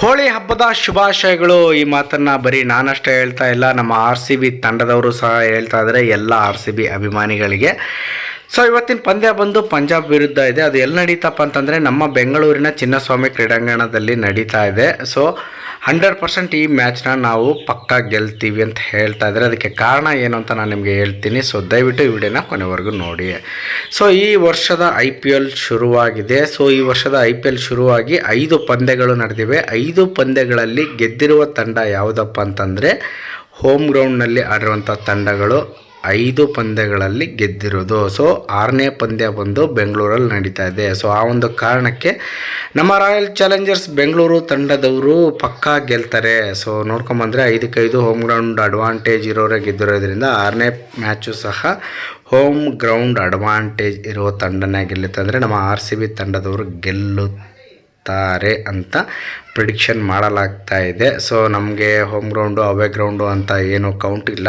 ಹೋಳಿ ಹಬ್ಬದ ಶುಭಾಶಯಗಳು. ಈ ಮಾತನ್ನ ಬರೀ ನಾನಷ್ಟೇ ಹೇಳ್ತಾ ಇಲ್ಲ. ನಮ್ಮ ಆರ್ ಸಿ ಬಿ ತಂಡದವರು ಸಹ ಹೇಳ್ತಾ ಇದ್ದಾರೆ ಎಲ್ಲ ಆರ್ ಸಿ ಬಿ ಅಭಿಮಾನಿಗಳಿಗೆ. ಸೊ ಇವತ್ತಿನ ಪಂದ್ಯ ಬಂದು ಪಂಜಾಬ್ ವಿರುದ್ಧ ಇದೆ. ಅದು ಎಲ್ಲಿ ನಡೀತಪ್ಪ ಅಂತಂದರೆ, ನಮ್ಮ ಬೆಂಗಳೂರಿನ ಚಿನ್ನಸ್ವಾಮಿ ಕ್ರೀಡಾಂಗಣದಲ್ಲಿ ನಡೀತಾ ಇದೆ. ಸೊ ಹಂಡ್ರೆಡ್ ಪರ್ಸೆಂಟ್ ಈ ಮ್ಯಾಚ್ನ ನಾವು ಪಕ್ಕಾ ಗೆಲ್ತೀವಿ ಅಂತ ಹೇಳ್ತಾ ಇದ್ದಾರೆ. ಅದಕ್ಕೆ ಕಾರಣ ಏನು ಅಂತ ನಾನು ನಿಮಗೆ ಹೇಳ್ತೀನಿ. ಸೊ ದಯವಿಟ್ಟು ಈ ವಿಡಿಯೋನ ಕೊನೆವರೆಗೂ ನೋಡಿ. ಸೊ ಈ ವರ್ಷದ ಐ ಪಿ ಎಲ್ ಶುರುವಾಗಿದೆ. ಸೊ ಈ ವರ್ಷದ ಐ ಪಿ ಎಲ್ ಶುರುವಾಗಿ ಐದು ಪಂದ್ಯಗಳು ನಡೆದಿವೆ. ಐದು ಪಂದ್ಯಗಳಲ್ಲಿ ಗೆದ್ದಿರುವ ತಂಡ ಯಾವುದಪ್ಪ ಅಂತಂದರೆ ಹೋಮ್ ಗ್ರೌಂಡ್ನಲ್ಲಿ ಆಡಿರುವಂಥ ತಂಡಗಳು ಐದು ಪಂದ್ಯಗಳಲ್ಲಿ ಗೆದ್ದಿರೋದು. ಸೊ ಆರನೇ ಪಂದ್ಯ ಬಂದು ಬೆಂಗಳೂರಲ್ಲಿ ನಡೀತಾ ಇದೆ. ಸೊ ಆ ಒಂದು ಕಾರಣಕ್ಕೆ ನಮ್ಮ ರಾಯಲ್ ಚಾಲೆಂಜರ್ಸ್ ಬೆಂಗಳೂರು ತಂಡದವರು ಪಕ್ಕಾ ಗೆಲ್ತಾರೆ. ಸೊ ನೋಡ್ಕೊಂಬಂದರೆ ಐದಕ್ಕೈದು ಹೋಮ್ ಗ್ರೌಂಡ್ ಅಡ್ವಾಂಟೇಜ್ ಇರೋರೇ ಗೆದ್ದಿರೋದ್ರಿಂದ ಆರನೇ ಮ್ಯಾಚು ಸಹ ಹೋಮ್ ಗ್ರೌಂಡ್ ಅಡ್ವಾಂಟೇಜ್ ಇರೋ ತಂಡನೇ ಗೆಲ್ಲುತ್ತೆ. ಅಂದರೆ ನಮ್ಮ ಆರ್ ಸಿ ಬಿ ತಂಡದವರು ಗೆಲ್ಲು ತಾರೆ ಅಂತ ಪ್ರಿಡಿಕ್ಷನ್ ಮಾಡಲಾಗ್ತಾ ಇದೆ. ಸೊ ನಮಗೆ ಹೋಮ್ ಗ್ರೌಂಡು ಅವೇ ಗ್ರೌಂಡು ಅಂತ ಏನು ಕೌಂಟ್ ಇಲ್ಲ.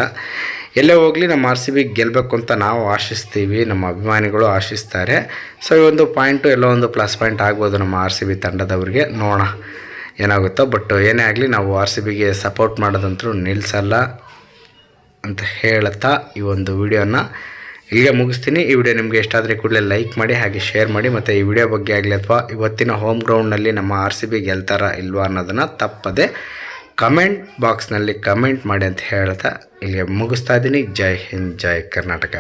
ಎಲ್ಲೇ ಹೋಗಲಿ ನಮ್ಮ ಆರ್ ಸಿ ಬಿ ಗೆಲ್ಲಬೇಕು ಅಂತ ನಾವು ಆಶಿಸ್ತೀವಿ, ನಮ್ಮ ಅಭಿಮಾನಿಗಳು ಆಶಿಸ್ತಾರೆ. ಸೊ ಈ ಒಂದು ಪಾಯಿಂಟು ಎಲ್ಲೋ ಒಂದು ಪ್ಲಸ್ ಪಾಯಿಂಟ್ ಆಗ್ಬೋದು ನಮ್ಮ ಆರ್ ಸಿ ಬಿ ತಂಡದವ್ರಿಗೆ. ನೋಡೋಣ ಏನಾಗುತ್ತೋ ಬಟ್ ಏನೇ ಆಗಲಿ ನಾವು ಆರ್ ಸಿ ಬಿಗೆ ಸಪೋರ್ಟ್ ಮಾಡೋದಂತೂ ನಿಲ್ಲಿಸಲ್ಲ ಅಂತ ಹೇಳ್ತಾ ಈ ಒಂದು ವಿಡಿಯೋನ ಇಲ್ಲಿಗೆ ಮುಗಿಸ್ತೀನಿ. ಈ ವಿಡಿಯೋ ನಿಮಗೆ ಎಷ್ಟಾದರೆ ಕೂಡಲೇ ಲೈಕ್ ಮಾಡಿ, ಹಾಗೆ ಶೇರ್ ಮಾಡಿ, ಮತ್ತು ಈ ವಿಡಿಯೋ ಬಗ್ಗೆ ಆಗಲಿ ಅಥವಾ ಇವತ್ತಿನ ಹೋಮ್ ಗ್ರೌಂಡ್ನಲ್ಲಿ ನಮ್ಮ ಆರ್ ಸಿ ಬಿ ಗೆಲ್ತಾರ ಇಲ್ವಾ ಅನ್ನೋದನ್ನು ತಪ್ಪದೆ ಕಮೆಂಟ್ ಬಾಕ್ಸ್ನಲ್ಲಿ ಕಮೆಂಟ್ ಮಾಡಿ ಅಂತ ಹೇಳ್ತಾ ಇಲ್ಲಿಗೆ ಮುಗಿಸ್ತಾ ಇದ್ದೀನಿ. ಜೈ ಹಿಂದ್ ಜೈ ಕರ್ನಾಟಕ.